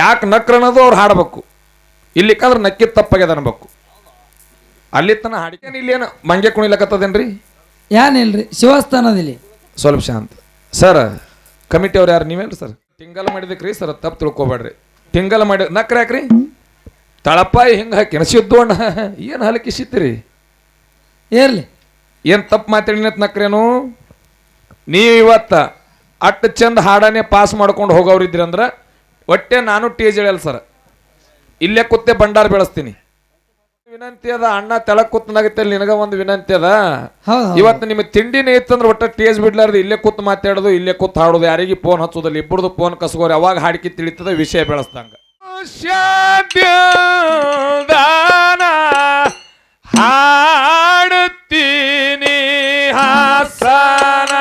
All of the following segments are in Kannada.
ಯಾಕೆ ನಕ್ರ ಅನ್ನೋದು ಅವ್ರು ಹಾಡಬೇಕು? ಇಲ್ಲಿಕ್ಕಂದ್ರೆ ನಕ್ಕಿ ತಪ್ಪಾಗ್ಯದ ಅನ್ಬೇಕು. ಅಲ್ಲಿ ತನ ಹಾಡಿಕೇನು ಇಲ್ಲಿ ಏನು? ಮಂಗೆ ಕುಣಿಲಕತ್ತದೇನ್ರಿ ಏನಿಲ್ರಿ ಶಿವಸ್ಥಾನದಲ್ಲಿ. ಸ್ವಲ್ಪ ಶಾಂತ. ಸರ್ ಕಮಿಟಿ ಅವ್ರು ಯಾರು? ನೀವೇನು ಸರ್? ತಿಂಗಲ್ ಮಾಡಿದಕ್ರಿ ಸರ್ ತಪ್ಪು ತಿಳ್ಕೊಬೇಡ್ರಿ. ತಿಂಗಲ್ ಮಾಡಿ ನಕ್ರ ಯಾಕ್ರಿ? ತಳಪಾಯಿ ಹಿಂಗೆ ಹಾಕಿ ಸಿದ್ದು ಅಣ್ಣ. ಏನು ಹಲಕಿ ಸಿತ್ತಿರಿ? ಇರ್ಲಿ ಏನು ತಪ್ಪು ಮಾತಾಡಿನತ್ ನಕ್ರೇನು? ನೀವು ಇವತ್ತ ಅಟ್ಟು ಚಂದ ಹಾಡನೆ ಪಾಸ್ ಮಾಡ್ಕೊಂಡು ಹೋಗೋರಿದ್ರಿ ಅಂದ್ರೆ ಒಟ್ಟೆ ನಾನು ಟೇಜ್ ಹೇಳಲ್ಲ ಸರ್. ಇಲ್ಲೇ ಕುತ್ತೆ ಬಂಡಾರ ಬೆಳೆಸ್ತೀನಿ. ವಿನಂತಿ ಅದ ಅಣ್ಣ ತಲೆ ಕೂತ್ನಾಗತ್ತೆ ನಿನಗ ಒಂದು ವಿನಂತಿ ಅದ. ಹೌದು ಇವತ್ತು ನಿಮಗೆ ತಿಂಡಿನೇ ಇತ್ತಂದ್ರೆ ಒಟ್ಟ ಟೇಜ್ ಬಿಡ್ಲಾರ್ದು ಇಲ್ಲೇ ಕೂತ್ ಮಾತಾಡೋದು ಇಲ್ಲೇ ಕೂತ್ ಹಾಡೋದು ಯಾರಿಗೆ ಫೋನ್ ಹಚ್ಚೋದಿಲ್ಲ ಇಬ್ಬರದು ಫೋನ್ ಕಸ್ಕೋರಿ ಅವಾಗ ಹಾಡಿಕೆ ತಿಳಿತದ ವಿಷಯ ಬೆಳೆಸ್ದಂಗ. ಹಾಡುತ್ತೀನಿ ಹಾಸನ.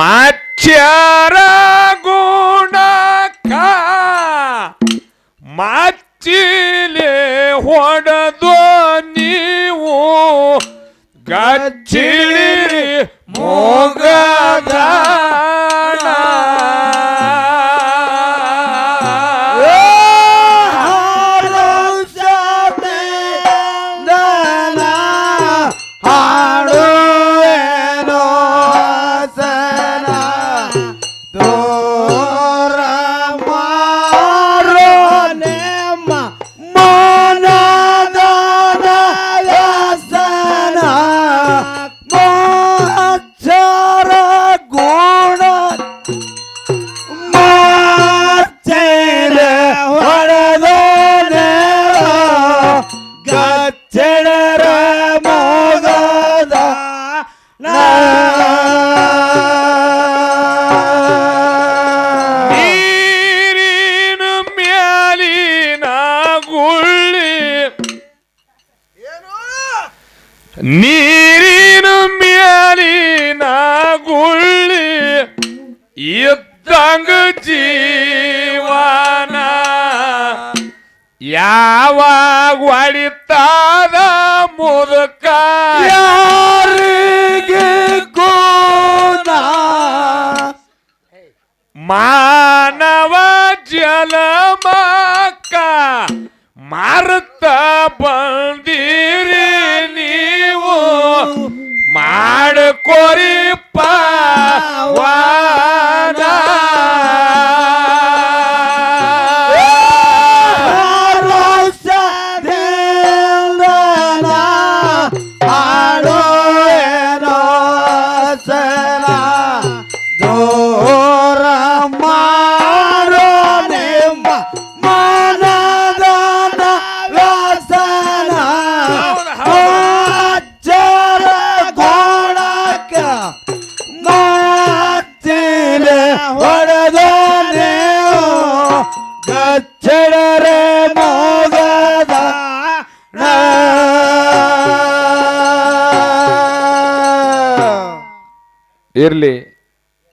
ಮಚ್ಚರ ಗುಣಕ. ಮಚ್ಚಿಲೆ ಹೊಡೆದು ನೀವು ಗಚ್ಚಿಳಿ ಮೋಗದ ಯಾವಾಗ ಮುದಕ. ಯಾರಿಗೆ ಗೋದ? ಮಾನವ ಜಲಮಕ್ಕ ಮಾರುತ್ತ ಬಂದಿರಿ ನೀವು. ಮಾಡ್ಕೋರಿ ಪಾವಾನ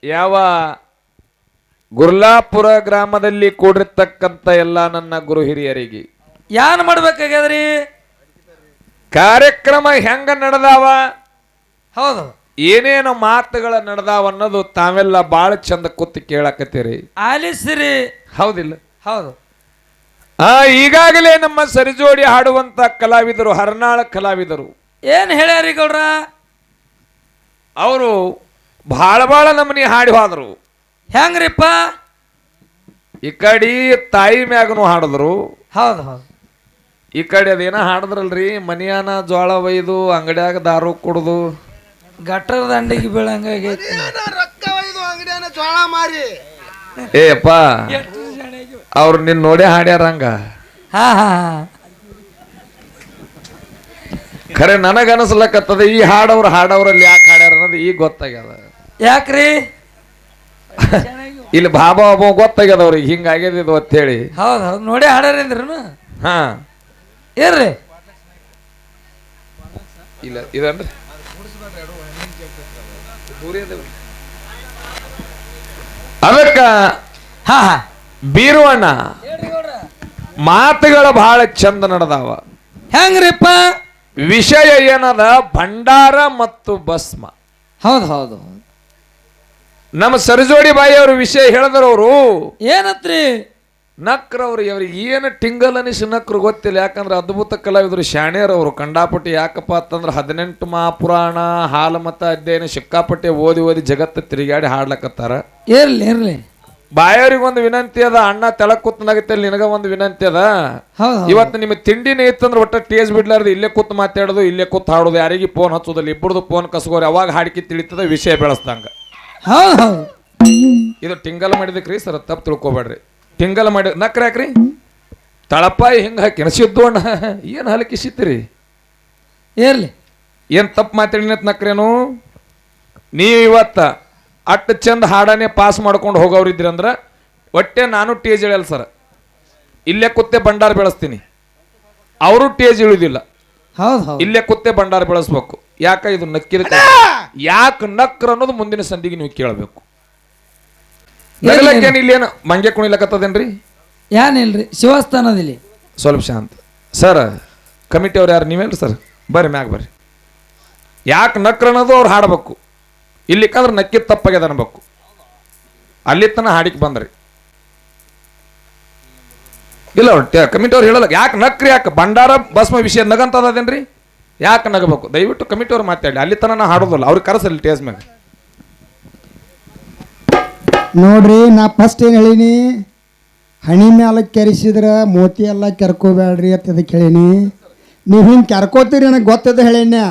ಯಾವ ಗುರ್ಲಾಪುರ ಗ್ರಾಮದಲ್ಲಿ ಕೂಡಿರ್ತಕ್ಕಂಥ ಎಲ್ಲ ನನ್ನ ಗುರು ಹಿರಿಯರಿಗೆ. ಯಾನ್ ಮಾಡ್ಬೇಕಾಗ್ಯದ್ರಿ? ಕಾರ್ಯಕ್ರಮ ಹೆಂಗ ನಡೆದಾವ? ಹೌದು. ಏನೇನು ಮಾತುಗಳ ನಡೆದಾವ ಅನ್ನೋದು ತಾವೆಲ್ಲ ಬಾಳ ಚಂದ ಕೂತು ಕೇಳಕತ್ತೀರಿ. ಆಲಿಸಿರಿ. ಹೌದಿಲ್ಲ? ಹೌದು. ಆ ಈಗಾಗಲೇ ನಮ್ಮ ಸರಿಜೋಡಿ ಹಾಡುವಂತ ಕಲಾವಿದರು ಹರ್ನಾಳ ಕಲಾವಿದರು. ಏನ್ ಹೇಳ್ಯಾರಿ ಗೌಡ್ರ? ಅವರು ಭಾಳ ಭಾಳ ನಮ್ಮನಿ ಹಾಡಿ ಹೋದ್ರು. ಹೆಂಗ್ರಿಪ್ಪ? ಈ ಕಡೆ ತಾಯಿ ಮ್ಯಾಗನು ಹಾಡಿದ್ರು. ಹೌದು ಹೌದು. ಈ ಕಡೆ ಅದೇನ ಹಾಡಿದ್ರಲ್ರಿ? ಮನಿಯಾನ ಜೋಳ ಒಯ್ದು ಅಂಗಡಿಯಾಗ ದಾರು ಕುಡ್ದು. ಗಟ್ಟರ ದಂಡಿಗೆ ಬೀಳಂಗಾಗೈತಿ ರೊಕ್ಕ ಒಯ್ದು ಅಂಗಡಿಯನ್ನ ಜೋಳ ಮಾರಿ. ಏ ಅಪ್ಪ ಅವ್ರು ನಿನ್ ನೋಡಿ ಹಾಡ್ಯಾರ ಹಂಗ ಹಾ ಹಾ. ಖರೆ ನನಗ ಅನಸ್ಲಕತ್ತದ ಈ ಹಾಡವ್ರು ಹಾಡವ್ರಲ್ಲಿ ಯಾಕೆ ಹಾಡ್ಯಾರ ಅನ್ನೋದು ಈಗ ಗೊತ್ತಾಗ್ಯದ. ಯಾಕ್ರಿ? ಇಲ್ಲಿ ಬಾಬಾ ಒಬ್ಬ ಗೊತ್ತಾಗ್ಯದ ಅವ್ರಿಗೆ ಹಿಂಗಾಗ್ಯದ ಇದು ಅಂತೇಳಿ ಹೌದು ಹೌದು ನೋಡಿ ಹಾಡ್ರಿ ಹಾ. ಏನ್ರಿ ಇಲ್ಲ ಇದನ್ರಿ ಅದಕ್ಕ ಹಾ ಹಾ. ಬೀರುವಣ್ಣ ಮಾತುಗಳು ಬಹಳ ಚಂದ ನಡೆದಾವ. ಹೆಂಗ್ರಿಪ್ಪ? ವಿಷಯ ಏನದ? ಭಂಡಾರ ಮತ್ತು ಭಸ್ಮ. ಹೌದು ಹೌದು. ನಮ್ಮ ಸರಜೋಡಿ ಬಾಯಿ ವಿಷಯ ಹೇಳಿದ್ರವರು ಏನತ್ರಿ? ನಕ್ರವ್ರು ಅವ್ರಿಗೆ ಏನು ಟಿಂಗಲ್ ಅನಿಸಿ ನಕ್ರು ಗೊತ್ತಿಲ್ಲ. ಯಾಕಂದ್ರೆ ಅದ್ಭುತ ಕಲಾವಿದರು ಶಾಣ್ಯರವರು. ಕಂಡಾಪಟ್ಟಿ ಯಾಕಪ್ಪ ಅಂತಂದ್ರೆ ಹದಿನೆಂಟು ಮಹಾಪುರಾಣ ಹಾಲಮತ ಅಧ್ಯಯನ ಸಿಕ್ಕಾಪಟ್ಟೆ ಓದಿ ಓದಿ ಜಗತ್ತು ತಿರುಗಾಡಿ ಹಾಡ್ಲಕತ್ತಾರ. ಏರ್ಲಿ ಇರ್ಲಿ. ಬಾಯವ್ರಿಗೆ ಒಂದು ವಿನಂತಿ ಅದ ಅಣ್ಣ ತೆಳಕ್ ಕೂತ್ನಾಗತ್ತೆ ನಿನಗ ಒಂದು ವಿನಂತಿ ಅದ. ಇವತ್ತು ನಿಮ್ಮ ತಿಂಡಿನೇ ಇತ್ತಂದ್ರೆ ಒಟ್ಟ ಟೇಸ್ ಬಿಡ್ಲಾರ್ದು ಇಲ್ಲೇ ಕೂತ್ ಮಾತಾಡೋದು ಇಲ್ಲೇ ಕೂತ್ ಹಾಡೋದು ಯಾರಿಗೆ ಫೋನ್ ಹಚ್ಚೋದಲ್ಲ ಇಬ್ಬರದು ಫೋನ್ ಕಸ್ಕೋರಿ ಅವಾಗ ಹಾಡಿಕೆ ತಿಳಿತದ ವಿಷಯ ಬೆಳೆಸ್ದಂಗ. ಹೌದು ಹೌದು ಇದು ಟಿಂಗಲ್ ಮಾಡಿದಕ್ರಿ ಸರ್ ತಪ್ಪು ತಿಳ್ಕೊಬೇಡ್ರಿ. ಟಿಂಗಲ್ ಮಾಡಿ ನಕ್ರ ಯಾಕ್ರಿ ತಳಪಾಯಿ ಹಿಂಗೆ ಹಾಕಿ ಸಿದ್ದು ಅಣ್ಣ. ಏನು ಹಲಕಿಸಿತ್ರಿ ಏರ್ಲಿ ಏನು ತಪ್ಪು ಮಾತಾಡಿನ ನಕ್ರೇನು ನೀವು ಇವತ್ತ ಅಟ್ಟು ಚಂದ ಹಾಡನೆ ಪಾಸ್ ಮಾಡ್ಕೊಂಡು ಹೋಗೋರಿದ್ರಿ ಅಂದ್ರೆ ಒಟ್ಟೆ ನಾನು ಟೇಜ್ ಇಳಿಯಲ್ಲ ಸರ್. ಇಲ್ಲೇ ಕುತ್ತೆ ಭಂಡಾರ ಬೆಳೆಸ್ತೀನಿ. ಅವರು ಟೇಜ್ ಇಳಿದಿಲ್ಲ. ಹೌದು ಹೌದು. ಇಲ್ಲೇ ಕುತ್ತೆ ಭಂಡಾರ ಬೆಳೆಸ್ಬೇಕು. ಯಾಕ ಇದು ನಕ್ಕಿದ ಯಾಕೆ ನಕ್ರ ಅನ್ನೋದು ಮುಂದಿನ ಸಂದಿಗೆ ನೀವು ಕೇಳಬೇಕು. ನಗಲಕ್ಕೇನು ಇಲ್ಲೇನು? ಮಂಗೆ ಕುಣಿಲಕತ್ತದೇನ್ರಿ? ಏನಿಲ್ರಿ ಶಿವಸ್ಥಾನದಲ್ಲಿ. ಸ್ವಲ್ಪ ಶಾಂತ. ಸರ್ ಕಮಿಟಿ ಅವ್ರು ಯಾರು? ನೀವೇನ್ರಿ ಸರ್? ಬರ್ರಿ ಮ್ಯಾಗ ಬರ್ರಿ. ಯಾಕೆ ನಕ್ರ ಅನ್ನೋದು ಅವ್ರು ಹಾಡಬೇಕು. ಇಲ್ಲಿಕ್ಕಂದ್ರೆ ನಕ್ಕಿದ ತಪ್ಪಾಗ್ಯದ ಅನ್ಬೇಕು. ಅಲ್ಲಿ ತನ ಹಾಡಿಕ್ ಬಂದ್ರಿ. ಇಲ್ಲ ಕಮಿಟಿ ಅವ್ರು ಹೇಳಲ್ಲ. ಯಾಕೆ ನಕ್ರಿ ಯಾಕೆ? ಭಂಡಾರ ಭಸ್ಮ ವಿಷಯ ನಗಂತದೇನ್ರಿ ಯಾಕೆ ನಗಬೇಕು? ದಯವಿಟ್ಟು ಕಮಿಟಿ ಅವ್ರು ಮಾತಾಡಿ. ಅಲ್ಲಿ ತನ ನಾ ಹಾಡೋದಿಲ್ಲ ಅವ್ರಿಗೆ ಕರೆಸಲ್ಲಿ ಟೇಸ್ ಮ್ಯಾಗ. ನೋಡ್ರಿ ನಾ ಫಸ್ಟ್ ಏನು ಹೇಳೀನಿ? ಹಣಿ ಮ್ಯಾಲ ಕೆರೆಸಿದ್ರೆ ಮೋತಿ ಎಲ್ಲ ಕೆರ್ಕೋಬೇಡ್ರಿ ಅಂತ ಅದಕ್ಕೆ ಹೇಳೀನಿ. ನೀವು ಹಿಂಗೆ ಕೆರ್ಕೋತೀರಿ ನನಗೆ ಗೊತ್ತದ ಹೇಳೀನಿ.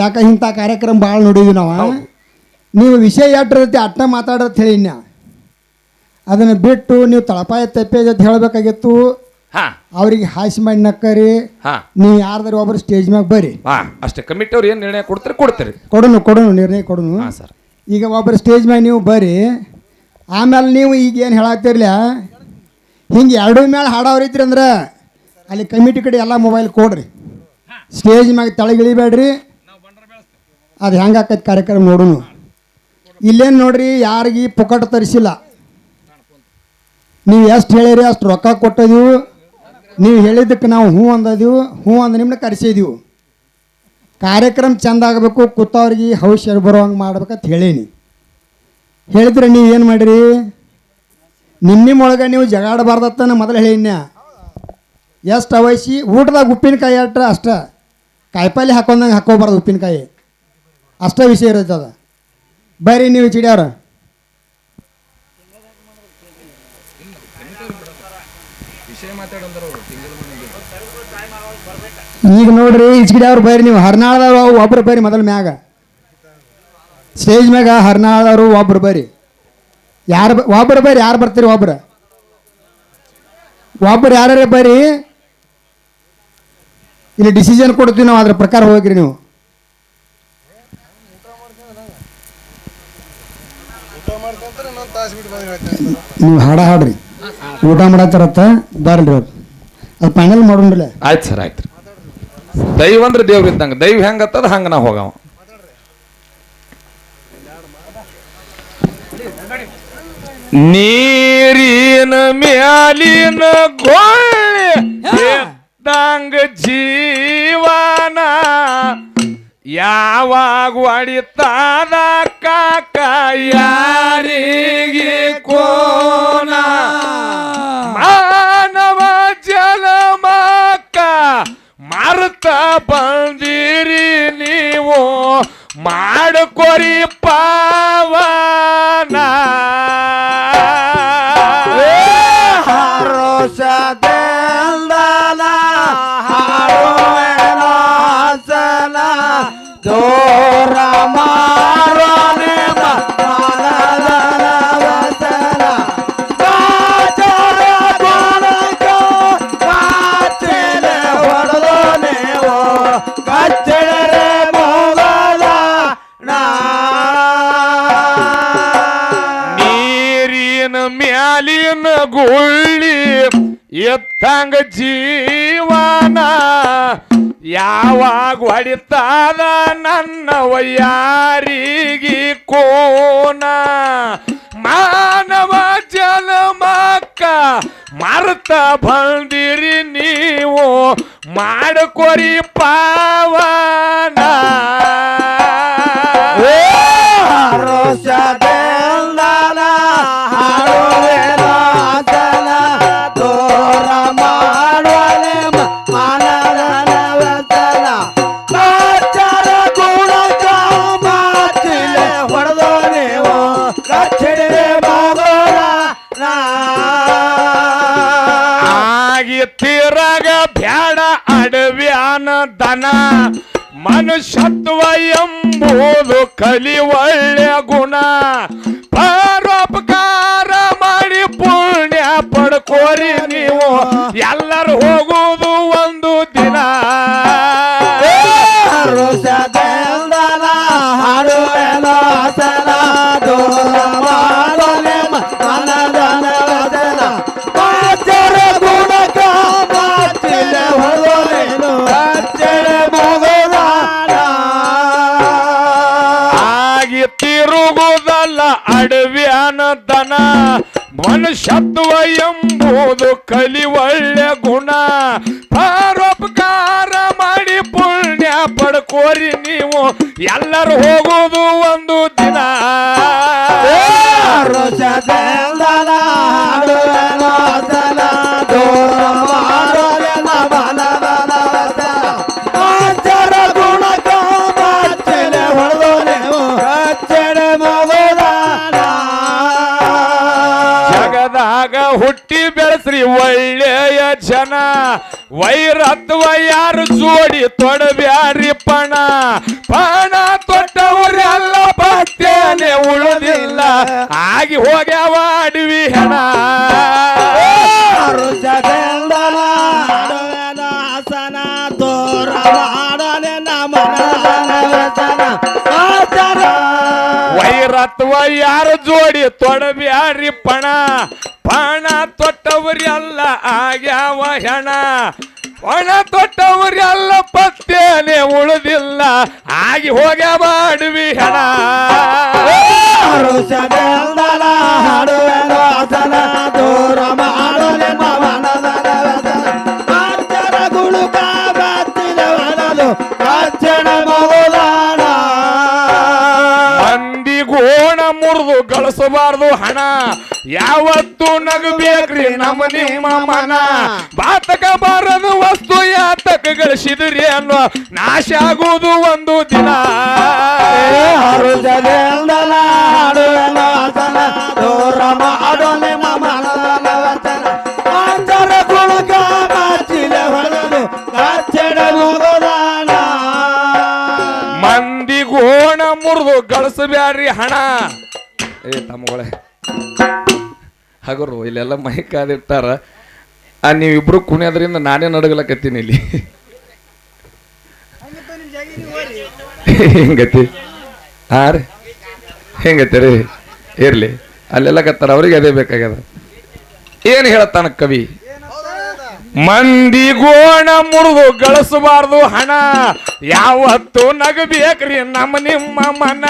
ಯಾಕೆ ಇಂಥ ಕಾರ್ಯಕ್ರಮ ಭಾಳ ನೋಡಿದ್ವಿ ನಾವು? ನೀವು ವಿಷಯ ಎಟ್ಟಿರತ್ತೆ ಅಟ್ಟ ಮಾತಾಡೋದು ಹೇಳಿನ್ಯ ಅದನ್ನು ಬಿಟ್ಟು ನೀವು ತಳಪಾಯ ತಪ್ಪೇ ಜೊತೆ ಹೇಳಬೇಕಾಗಿತ್ತು. ಅವ್ರಿಗೆ ಹಾಸಿ ಮಾಡಿ ನಕ್ಕರಿ ಹಾ. ನೀವು ಯಾರ್ದಾರು ಒಬ್ರು ಸ್ಟೇಜ್ ಮ್ಯಾಗ ಬರ್ರಿ. ಹಾ ಅಷ್ಟೇ. ಕಮಿಟಿ ಅವ್ರು ಏನು ನಿರ್ಣಯ ಕೊಡ್ತಾರೆ ಕೊಡ್ತಾರೆ. ಕೊಡೋನು ಕೊಡೋನು ನಿರ್ಣಯ ಕೊಡೋನು. ಹಾ ಸರ್. ಈಗ ಒಬ್ಬರು ಸ್ಟೇಜ್ ಮ್ಯಾಗ ನೀವು ಬರ್ರಿ ಆಮೇಲೆ ನೀವು ಈಗ ಏನು ಹೇಳತ್ತಿರ್ಲ ಹಿಂಗೆ ಎರಡು ಮೇಲೆ ಹಾಡೋರಿದ್ರಿ ಅಂದ್ರೆ ಅಲ್ಲಿ ಕಮಿಟಿ ಕಡೆ ಎಲ್ಲ ಮೊಬೈಲ್ ಕೊಡ್ರಿ. ಸ್ಟೇಜ್ ಮ್ಯಾಗ ತಳಗಿಳಿಬೇಡ್ರಿ. ಅದು ಹೆಂಗೆ ಆಕೈತೆ ಕಾರ್ಯಕ್ರಮ ನೋಡೋನು. ಇಲ್ಲೇನು ನೋಡ್ರಿ ಯಾರಿಗೆ ಪುಕಟ ತರಿಸಿಲ್ಲ. ನೀವು ಎಷ್ಟು ಹೇಳಿರಿ ಅಷ್ಟು ರೊಕ್ಕ ಕೊಟ್ಟಿದೀವು. ನೀವು ಹೇಳಿದ್ದಕ್ಕೆ ನಾವು ಹೂ ಅಂದದೀವು ಹ್ಞೂ ಅಂದ ನಿಮ್ಮನ್ನ ಕರೆಸಿದೀವು. ಕಾರ್ಯಕ್ರಮ ಚಂದ ಆಗಬೇಕು, ಕೂತವ್ರಿಗೆ ಹೌಶ್ಯ ಬರುವಂಗೆ ಮಾಡ್ಬೇಕಂತ ಹೇಳೀನಿ. ಹೇಳಿದ್ರೆ ನೀವು ಏನು ಮಾಡಿರಿ? ನಿಮ್ಮ ನಿಮ್ಮೊಳಗೆ ನೀವು ಜಗಾಡಬಾರ್ದತ್ತ ನಾ ಮೊದಲು ಹೇಳಿನ್ಯ ಎಷ್ಟು ಅವಶ್ಯ, ಊಟದಾಗ ಉಪ್ಪಿನಕಾಯಿ ಅಟ್ರೆ ಅಷ್ಟೇ. ಕಾಯಿಪಲ್ಲೆ ಹಾಕೊಂಡಂಗೆ ಹಾಕೋಬಾರ್ದು ಉಪ್ಪಿನಕಾಯಿ. ಅಷ್ಟೇ ವಿಷಯ ಇರುತ್ತೆ ಅದು ನೀವು ಚಿಡಿಯವ್ರ ಈಗ ನೋಡ್ರಿ ಇಚ್ಕಿಡಿ ಅವ್ರು ಬರ್ರಿ ನೀವು ಹರ್ನಾಳದವ್ರು ಒಬ್ರು ಬೈರಿ ಮೊದಲ ಮ್ಯಾಗ. ಸ್ಟೇಜ್ ಮ್ಯಾಗ ಹರ್ನಾಳದವ್ರು ಒಬ್ರು ಬೈರಿ. ಯಾರು ಒಬ್ರು ಬೈರಿ ಯಾರು ಬರ್ತೀರಿ ಒಬ್ರು? ಒಬ್ರು ಯಾರ್ಯಾರ ಬೈರಿ? ಇಲ್ಲಿ ಡಿಸಿಷನ್ ಕೊಡ್ತೀವಿ ನಾವು, ಅದ್ರ ಪ್ರಕಾರ ಹೋಗ್ರಿ ನೀವು. ನೀವು ಹಾಡ ಹಾಡ್ರಿ. ಊಟ ಮಾಡತ್ತಾರತ್ತ ಬರ್ರಿ ಅವ್ರು. ಅದು ಫೈನಲ್ ಮಾಡೋಣ್ರಲ್ಲ? ಆಯ್ತು ಸರ್ ಆಯ್ತು ದೈವ ಅಂದ್ರೆ ದೇವ್ರ ಇದ್ದಂಗೆ. ದೈವ ಹೆಂಗತ್ತದ ಹಂಗೆ ನಾ ಹೋಗವ. ನೀರಿನ ಮ್ಯಾಲಿನ ಗೋಳೆ ಎದ್ದಂಗ ಜೀವನ ಯಾವಾಗ ಹೊಡಿತಾದ ಕಾಕ ಯಾರಿಗೆ ಕೋನ ಬಂದಿರಿ ನೀವು. ಮಾಡ್ಕೊರಿ ಎತ್ತಂಗ ಜೀವನ ಯಾವಾಗ ಹೊಡಿತಾದ ನನ್ನ ವಯ್ಯಾರಿಗೆ ಕೋನ? ಮಾನವ ಜಲಮಕ್ಕ ಮರ್ತ ಬಂದಿರಿ ನೀವು ಮಾಡಿಕೊರಿ ಪಾವನ. ದನ ಮನುಷ್ಯತ್ವ ಎಂಬುದು ಕಲಿ ಒಳ್ಳೆಯ ಗುಣ. ಮನುಷ್ಯತ್ವ ಎಂಬುದು ಕಲಿ ಒಳ್ಳೆ ಗುಣ. ಪರೋಪಕಾರ ಮಾಡಿ ಪುಣ್ಯ ಪಡ್ಕೋರಿ ನೀವು. ಎಲ್ಲರೂ ಹೋಗುವುದು ಒಂದು ದಿನ. ಒಳ್ಳೆಯ ಜನ. ವೈರತ್ವ ಯಾರು ಜೋಡಿ ತೊಡಬ್ಯಾರಿ ಪಣ. ಪಣ ತೊಟ್ಟವರೆಲ್ಲ ಪತ್ತೇನೆ ಉಳಿದಿಲ್ಲ. ಆಗಿ ಹೋಗ್ಯಾವ ಅಡವಿ ಹೆಣ. ಹಸನ ಹಾಡುವೆನ ತೋರ ವೈರತ್ವ ಯಾರ ಜೋಡಿ ತೊಡಬ್ಯಾರಿ ಪಣ? ಪಣ ತೊಟ್ಟವರೆಲ್ಲ ಆಗ್ಯಾವ ಹೆಣ. ಪಣ ತೊಟ್ಟವರೆಲ್ಲ ಪತ್ತೇನೆ ಉಳಿದಿಲ್ಲ. ಆಗಿ ಹೋಗ್ಯಾವ ಅಡವಿ ಹೆಣ. ದೂರ ಮಾಡಲೆ ಹಾಸನ ಗಳಿಸಬಾರ್ದು ಹಣ. ಯಾವತ್ತು ನಗಬೇಕ್ರಿ ನಮ್ಮ ನಿಮ್ಮ ಮನ. ಬಾತಕ ಬಾರದು ವಸ್ತು ಯಾತಕ ಗಳಿಸಿದ್ರಿ ಅನ್ನೋ ನಾಶ ಆಗುವುದು ಒಂದು ದಿನ. ದೂರ ಗೋಣ ಮುರಿದು ಗಳಿಸಬ್ಯಾಡ್ರಿ ಹಣ. ಏ ತಮ್ಮಗಳೇ ಹಗರು, ಇಲ್ಲೆಲ್ಲ ಮೈ ಕಾದಿಟ್ಟಾರ ಆ, ನೀವಿಬ್ರು ಕುಣಿಯೋದ್ರಿಂದ ನಾನೇ ನಡಗಲಕತ್ತೀನಿ ಇಲ್ಲಿ. ಹೆಂಗತಿ? ಹಾ ರೀ. ಹೆಂಗತಿ ರೀ? ಇರ್ಲಿ. ಅಲ್ಲೆಲ್ಲ ಕತ್ತಾರ, ಅವ್ರಿಗೆ ಅದೇ ಬೇಕಾಗ್ಯದ. ಏನು ಹೇಳತ್ತಾನ ಕವಿ? ಮಂದಿ ಗೋಣ ಮುರಿದು ಗಳಿಸಬಾರ್ದು ಹಣ. ಯಾವತ್ತು ನಗಬೇಕ್ರಿ ನಮ್ಮ ನಿಮ್ಮ ಮನ.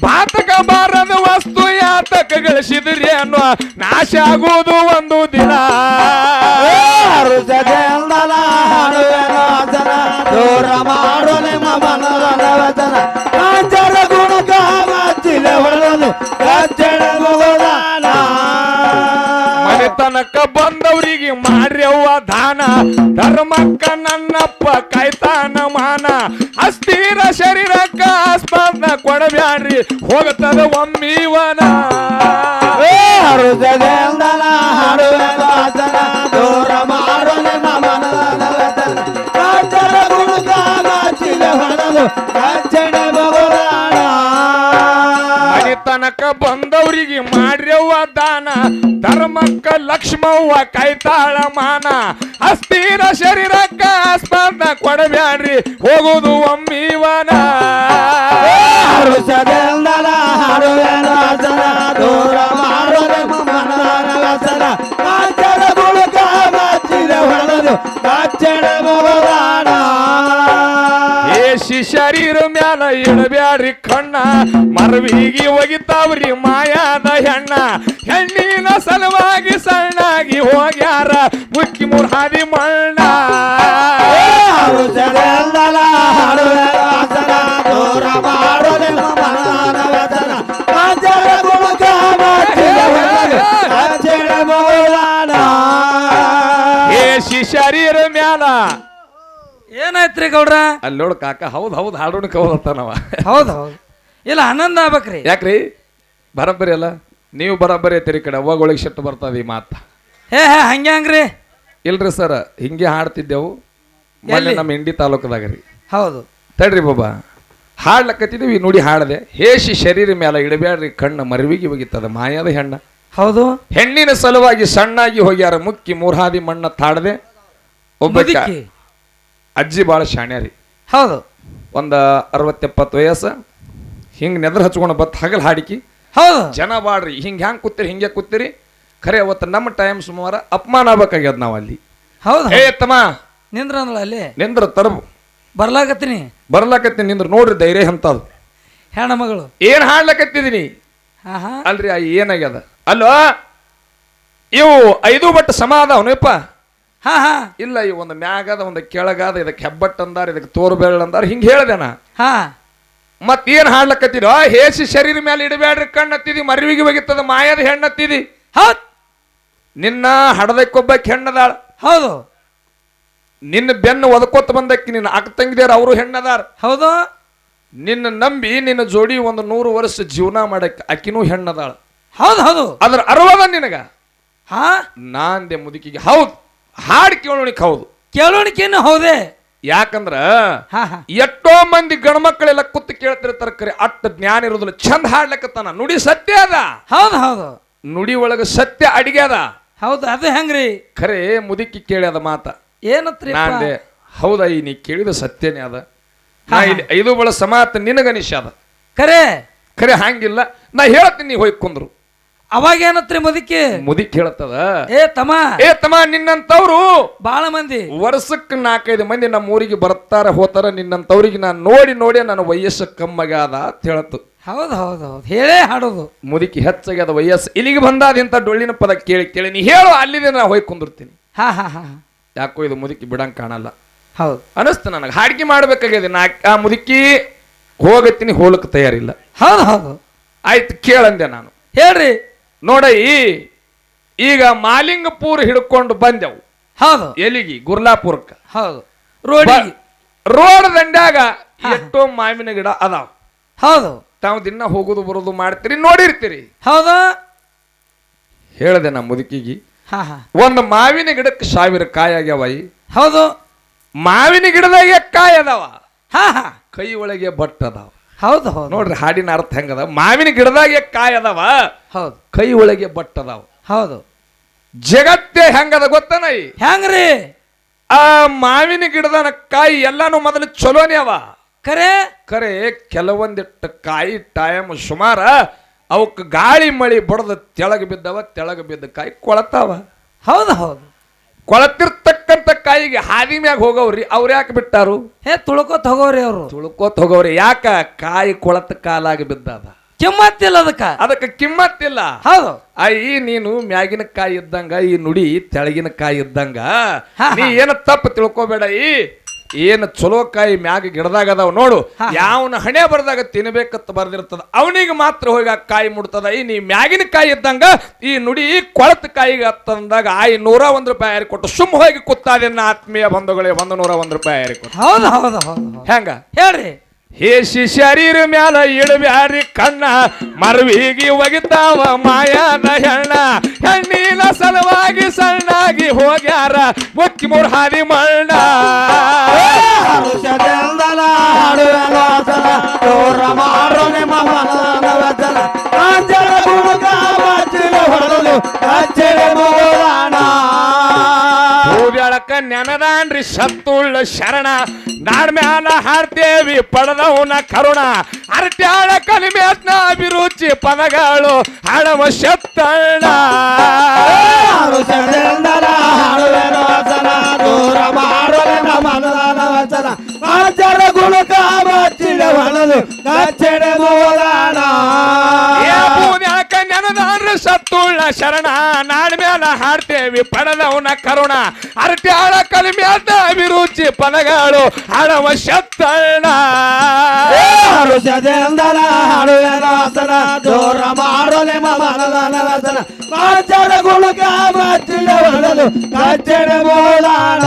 ಬಾತಕ ಬಾರದ ವಸ್ತು ಯಾತಕ ಗಳಿಸಿದ್ರಿ ಅನ್ನುವ ನಾಶ ಆಗುವುದು ಒಂದು ದಿನ. ದೂರ ಮಾಡೋ ನಿಮ್ಮ ಮನದ ಗುಣಕ ಮನೆತನಕ ಬಂದವರಿಗೆ ಮಾಡ್ಯವ್ವ ದಾನ. ಧರ್ಮಕ್ಕ ನನ್ನಪ್ಪ ಕೈತಾನ ಮಾನ. ಅಸ್ಥಿರ ಶರೀರಕ್ಕ ಆಸ್ಪದ ಕೊಡಬ್ಯಾಡ್ರಿ. ಹೋಗ್ತದ ಒಮ್ಮೀವನ. ದೂರ ಬಂದವರಿಗೆ ಮಾಡ್ಯವ್ವ ದಾನ. ಧರ್ಮಕ್ಕ ಲಕ್ಷ್ಮವ್ವ ಕೈತಾಳ ಮಾನ. ಅಸ್ಥಿರ ಶರೀರಕ್ಕ ಆಸ್ಪದ ಕೊಡಬ್ಯಾಡ್ರಿ. ಹೋಗುದು ಒಮ್ಮೀವನ ದೂರ ಇಡಬ್ಯಾಡ್ರಿ ಕಣ್ಣ. ಮರವಿಗಿ ಒಗಿತಾವ್ರಿ ಮಾಯಾದ ಹೆಣ್ಣ. ಹೆಣ್ಣಿನ ಸಲುವಾಗಿ ಸಣ್ಣಾಗಿ ಹೋಗ್ಯಾರ. ಮುಕ್ಕಿ ಮೂರ್ ಹಾದಿ ಮಣ್ಣ ಶರೀರ ಮ್ಯಾಲ. ಏನಾಯ್ತ್ರಿ ಗೌಡ್ರ? ಅಲ್ಲಿ ನೋಡು ಕಾಕ ಹೌದ್ ಹೌದು ಹಾಡೋಣ ಕೌದತ್ತಾನವ ಹೌದು ಹೌದು. ಇಲ್ಲ ಆನಂದ ಆಗ್ಬೇಕ್ರಿ. ಯಾಕ್ರಿ? ಬರಬ್ಬರಿ ಅಲ್ಲ? ನೀವು ಬರಬ್ಬರಿ ಐತಿರಿ ಕಡೆ ಅವಾಗೊಳಗೆ ಸಿಟ್ಟು ಬರ್ತದ ಈ ಮಾತ. ಹೇ ಹೇ ಹಂಗೆ ಹಂಗ್ರಿ? ಇಲ್ರಿ ಸರ್ ಹಿಂಗೆ ಹಾಡ್ತಿದ್ದೆವು. ಮೊನ್ನೆ ಎಲ್ಲಿ? ನಮ್ಮ ಇಂಡಿ ತಾಲೂಕದಾಗ ರೀ. ಹೌದು. ತಡ್ರಿ ಬಾಬಾ. ಹಾಡ್ಲಕ್ಕತ್ತಿದ್ದೀವಿ ನುಡಿ ಹಾಡದೆ. ಹೇಸಿ ಶರೀರ ಮೇಲೆ ಇಡಬೇಡ್ರಿ ಕಣ್ಣ ಮರವಿಗೆ ಹೋಗಿತ್ತದ ಮಾಯಾದ ಹೆಣ್ಣ. ಹೌದು. ಹೆಣ್ಣಿನ ಸಲುವಾಗಿ ಸಣ್ಣಾಗಿ ಹೋಗ್ಯಾರ ಮುಕ್ಕಿ ಮೂರ್ಹಾದಿ ಮಣ್ಣ ತಾಡದೆ. ಒಬ್ಬ ಮುದುಕಿ. ಅಜ್ಜಿ ಭಾಳ ಶಾಣ್ಯ ರೀ. ಹೌದು. ಒಂದು ಅರವತ್ತೆಪ್ಪತ್ತು ವಯಸ್ಸು ಹಿಂಗೆ ನೆದ್ರ ಹಚ್ಕೊಂಡು ಬತ್ತ ಹಗಲ್ ಹಾಡಿಕಿ. ಹೌದು. ಜನ ಬಾಡ್ರಿ ಹಿಂಗೆ ಹ್ಯಾಂಗೆ ಕೂತಿರಿ ಹಿಂಗೆ ಕೂತಿರಿ. ಖರೆ ಅವತ್ತು ನಮ್ಮ ಟೈಮ್ ಸುಮಾರು ಅಪಮಾನ ಆಗ್ಬೇಕಾಗ್ಯದ ನಾವು ಅಲ್ಲಿ. ಹೌದು. ಹೇ ತಮ್ಮ ನಿಂದ್ರ ಅಂದ್ಲ ಅಲ್ಲಿ? ನಿಂದ್ರ ತರಬು ಬರ್ಲಾಕತ್ತೀನಿ. ಬರ್ಲಾಕತ್ತೀನಿ ನಿಂದ್ರ ನೋಡ್ರಿ ಧೈರ್ಯ ಅಂತದು ಹೆಣ್ಣ ಮಗಳು. ಏನ್ ಹಾಡ್ಲಕತ್ತಿದೀನಿ? ಹಾ ಹಾ ಅಲ್ರಿ ಆ ಏನಾಗ್ಯದ? ಅಲ್ಲೋ ಇವು ಐದು ಬಟ್ ಸಮ ಅದಾವನಪ್ಪ. ಹಾ ಹಾ. ಇಲ್ಲ ಈ ಒಂದು ಮ್ಯಾಗದ ಒಂದು ಕೆಳಗಾದ ಇದಕ್ಕೆ ಹೆಬ್ಬಟ್ ಅಂದಾರ ಇದಕ್ಕೆ ತೋರು ಬೆಳ್ಳ ಅಂದಾರ ಹಿಂಗೆ ನಾ. ಹಾ. ಮತ್ ಏನ್ ಹಾಡ್ಲಕತ್ತಿರೋ ಹೇಸಿ ಶರೀರ ಮೇಲೆ ಇಡಬೇಡ್ರಿ ಕಣ್ಣತ್ತಿದಿ ಮರಿವಿಗೆ ಹೋಗಿತ್ತದ ಮಾಯದ ಹೆಣ್ಣತ್ತಿದಿ. ಹೌದ್. ನಿನ್ನ ಹಡದಕ್ಕೊಬ್ಬಕ್ಕೆ ಹೆಣ್ಣದಾಳ. ಹೌದು. ನಿನ್ನ ಬೆನ್ನು ಒದಕೋತ ಬಂದಕ್ಕೆ ನಿನ್ನ ಅಕ್ಕ ತಂಗಿದ್ಯಾರ ಅವರು ಹೆಣ್ಣದಾರ. ಹೌದು. ನಿನ್ನ ನಂಬಿ ನಿನ್ನ ಜೋಡಿ ಒಂದು ನೂರು ವರ್ಷ ಜೀವನ ಮಾಡಕ್ಕೆ ಅಕ್ಕಿನೂ ಹೆಣ್ಣದಾಳ. ಹೌದು ಹೌದು. ಅದ್ರ ಅರ್ವದ ನಿನಗ? ಹಾ. ನಾಂದೆ ಮುದುಕಿಗೆ ಹೌದು. ಹಾಡು ಕೇಳೋಣಿಕೆ ಹೌದು. ಕೇಳೋಣಿಕೇನು ಹೌದೇ? ಯಾಕಂದ್ರ ಎಷ್ಟೋ ಮಂದಿ ಗಣಮಕ್ಕಳೆಲ್ಲ ಕುತ್ತು ಕೇಳ್ತಿರ್ತಾರ ಕರೆ ಅಟ್ಟ ಜ್ಞಾನ ಇರೋದಿಲ್ಲ. ಚಂದ ಹಾಡ್ಲಕತ್ತಾನ. ನುಡಿ ಸತ್ಯ ಅದ. ಹೌದು ಹೌದು. ನುಡಿ ಒಳಗ ಸತ್ಯ ಅಡಿಗೆ ಅದ. ಹೌದು ಅದು ಹೆಂಗ್ರಿ? ಖರೆ ಮುದುಕಿ ಕೇಳ್ಯದ ಮಾತ. ಏನತ್ರಿ ನಾಂದೆ ಹೌದಾ ಈ ನೀ ಕೇಳಿದ ಸತ್ಯನೇ ಅದ. ನಾ ಇಲ್ಲಿ ಐದು ಬಳ ಸಮಾತ ನಿನಗನಿಷ ಅದ. ಖರೆ ಖರೆ ಹಂಗಿಲ್ಲ. ನಾ ಹೇಳ್ತೀನಿ ನೀ ಹೋಯ್ಕೊಂಡ್ರು ಕುಂದ್ರು. ಅವಾಗ ಏನತ್ರಿ ಮುದುಕಿ? ಮುದುಕಿ ಹೇಳ್ತದ ಏ ತಮ್ಮ. ಏ ತಮ್ಮ ನಿನ್ನಂತವ್ರು ಬಾಳ ಮಂದಿ. ವರ್ಷಕ್ಕೆ ನಾಲ್ಕೈದು ಮಂದಿ ನಮ್ಮ ಊರಿಗೆ ಬರ್ತಾರ ಹೋತಾರ ನಿನ್ನಂತವ್ರಿಗೆ ನಾನು ನೋಡಿ ನೋಡಿ ನನ್ನ ವಯಸ್ಸು ಕಮ್ಮಗಾದ ಅಂತ ಹೇಳತ್ತು. ಹೌದು ಹೌದು ಹೌದು. ಹೇಳೇ ಹಾಡೋದು. ಮುದುಕಿ ಹೆಚ್ಚಾಗ್ಯದ ವಯಸ್ಸು. ಇಲ್ಲಿಗೆ ಬಂದಾದಿಂತ ಡೊಳ್ಳಿನ ಪದ ಕೇಳಿ ಕೇಳಿ ನೀ ಹೇಳು ಅಲ್ಲಿದೆ ನಾ ಹೋಗಿ ಕುಂದಿರ್ತೀನಿ. ಹಾ ಹಾ ಹಾ. ಯಾಕೋ ಇದು ಮುದುಕಿ ಬಿಡಂಗೆ ಕಾಣಲ್ಲ. ಹೌದು. ಅನಿಸ್ತು ನನಗೆ. ಹಾಡಿಕೆ ಮಾಡ್ಬೇಕಾಗ್ಯದ ನಾ ಆ ಮುದುಕಿ ಹೋಗತ್ತೀನಿ ಹೋಲಕ್ಕೆ ತಯಾರಿಲ್ಲ. ಹೌದು ಹೌದು. ಆಯ್ತು ಕೇಳಂದೆ ನಾನು. ಹೇಳ್ರಿ. ನೋಡ ಈಗ ಮಾಲಿಂಗಪುರ ಹಿಡ್ಕೊಂಡು ಬಂದೆವು. ಹೌದು. ಎಲಿಗಿ ಗುರ್ಲಾಪುರಕ್ಕ. ಹೌದು. ರೋಡ್ ರೋಡ್ ದಂಡ್ಯಾಗ ಎಷ್ಟೋ ಮಾವಿನ ಗಿಡ ಅದಾವ. ಹೌದು. ತಾವು ದಿನ ಹೋಗುದು ಬರೋದು ಮಾಡ್ತೀರಿ ನೋಡಿರ್ತೀರಿ. ಹೌದು. ಹೇಳ್ದೆ ನಾ ಮುದುಕಿಗೆ. ಹಾ ಹಾ. ಒಂದು ಮಾವಿನ ಗಿಡಕ್ಕೆ ಸಾವಿರ ಕಾಯಿ ಆಗ್ಯಾವ ಹೌದು. ಮಾವಿನ ಗಿಡದಾಗೆ ಕಾಯಿ ಅದಾವ. ಹಾ ಹಾ. ಕೈ ಒಳಗೆ ಬಟ್ ಅದಾವ. ಹೌದು ಹೌದು. ನೋಡ್ರಿ ಹಾಡಿನ ಅರ್ಥ ಹೆಂಗದ? ಮಾವಿನ ಗಿಡದಾಗೆ ಕಾಯಿ ಅದಾವ. ಹೌದು. ಕೈ ಒಳಗೆ ಬಟ್ ಅದಾವ. ಹೌದು. ಜಗತ್ತೇ ಹೆಂಗದ ಗೊತ್ತನ ಹೆಂಗ್ರಿ? ಆ ಮಾವಿನ ಗಿಡದನ ಕಾಯಿ ಎಲ್ಲಾನು ಮೊದಲು ಚಲೋನೇ ಅವ. ಕರೆ? ಕರೆ ಕೆಲವೊಂದಿಟ್ಟು ಕಾಯಿ ಟೈಮ್ ಸುಮಾರ ಅವಕ್ಕೆ ಗಾಳಿ ಮಳಿ ಬಡದ ತೆಳಗ ಬಿದ್ದವ ತೆಳಗ ಬಿದ್ದ ಕಾಯಿ ಕೊಳತಾವ. ಹೌದು ಹೌದು. ಕೊಳತಿರ್ತಕ್ಕಂಥ ಕಾಯಿಗೆ ಹಾದಿ ಮ್ಯಾಗ ಹೋಗವ್ರಿ ಅವ್ರು ಯಾಕೆ ಬಿಟ್ಟಾರು? ಹೇ ತುಳ್ಕೊತ ಹೋಗೋರಿ ಅವರು. ತುಳ್ಕೋತ ಹೋಗವ್ರಿ ಯಾಕ ಕಾಯಿ ಕೊಳತ ಕಾಲಾಗಿ ಬಿದ್ದದ? ಕಿಮ್ಮತ್ತಿಲ್ಲ ಅದಕ್ಕ ಅದಕ್ಕೆ ಕಿಮ್ಮತ್ತಿಲ್ಲ. ಹೌದು. ಅಯ್ಯ ನೀನು ಮ್ಯಾಗಿನ ಕಾಯಿ ಇದ್ದಂಗ ಈ ನುಡಿ ತೆಳಗಿನ ಕಾಯಿ ಇದ್ದಂಗ ನೀ ಏನು ತಪ್ಪು ತಿಳ್ಕೊಬೇಡ ಈ ಏನು ಚಲೋ ಕಾಯಿ ಮ್ಯಾಗ ಗಿಡದಾಗ ಅದಾವ ನೋಡು ಯಾವನ ಹಣೆ ಬರ್ದಾಗ ತಿನ್ಬೇಕಂತ ಬರ್ದಿರ್ತದ ಅವನಿಗೆ ಮಾತ್ರ ಹೋಗಿ ಆ ಕಾಯಿ ಮುಡ್ತದ ಈ ನೀ ಮ್ಯಾಗಿನ ಕಾಯಿ ಇದ್ದಂಗ ಈ ನುಡಿ ಕೊಳತ ಕಾಯಿಗೆ ಹತ್ತಂದಾಗ ಆಯಿ ನೂರ ಒಂದ್ ರೂಪಾಯಿ ಯಾರಿ ಕೊಟ್ಟು ಸುಮ್ಮ ಹೋಗಿ ಕೂತಾದಿನ್ನ ಆತ್ಮೀಯ ಬಂಧುಗಳೇ ಒಂದು ನೂರ ಒಂದ್ ರೂಪಾಯಿ ಯಾರಿ ಕೊಟ್ಟು. ಹೌದು ಹೌದು ಹೌದು. ಹೆಂಗ? ಹೇಳ್ರಿ. ಹೇಸಿ ಶರೀರ ಮ್ಯಾಲ ಇಡಬ್ಯಾರಿ ಕಣ್ಣ, ಮರವಿಗಿ ಒಗಿತಾವ ಮಾಯಾನ ಹೆಣ್ಣ. ಹೆಣ್ಣಿನ ಸಲುವಾಗಿ ಸಣ್ಣಾಗಿ ಹೋಗ್ಯಾರ ಮುಕ್ಕಿ ಮೂರ್ ಹಾದಿ ಮಣ್ಣ. ಔಷಧೆಲ್ಲಲ ಹೂವ್ಯಾಳಕ ನೆನದಾನ್ರಿ ಸತ್ತುಳ್ಳ ಶರಣ. ನಾಡ್ ಮ್ಯಾಲ ಹಾಡ್ತೇವಿ ಪಡೆದವನ ಕರುಣ. ಅರಟ್ಯಾಳ ಕಲಿಮೆತ್ನ ಅಭಿರುಚಿ ಪದಗಳು. ಹಣವ ಶತ್ತಣ್ಣ. ಔಷಧೆಲ್ಲಲ ಸತ್ತುಳ್ಳ ಶರಣ, ನಾಡ್ ಮ್ಯಾಲ ಹಾಡ್ತೇವಿ, ಪಡೆದವನ ಕರುಣ. ಅರಟಿ ಆಳ ಕಲಿಮ್ಯಾದ ಅಭಿರುಚಿ ಪದಗಳು ಹಣವ ಶತ್ತಣ್ಣ ದೂರ ಮಾಡಲೆ ಮನದಾನ ವಚನ ಕಾಚರ ಗುಣಕ ಮಚ್ಚಿಡ ಹೊಡೆದು ಕಚ್ಚಡ ಬೋಳಾಣ.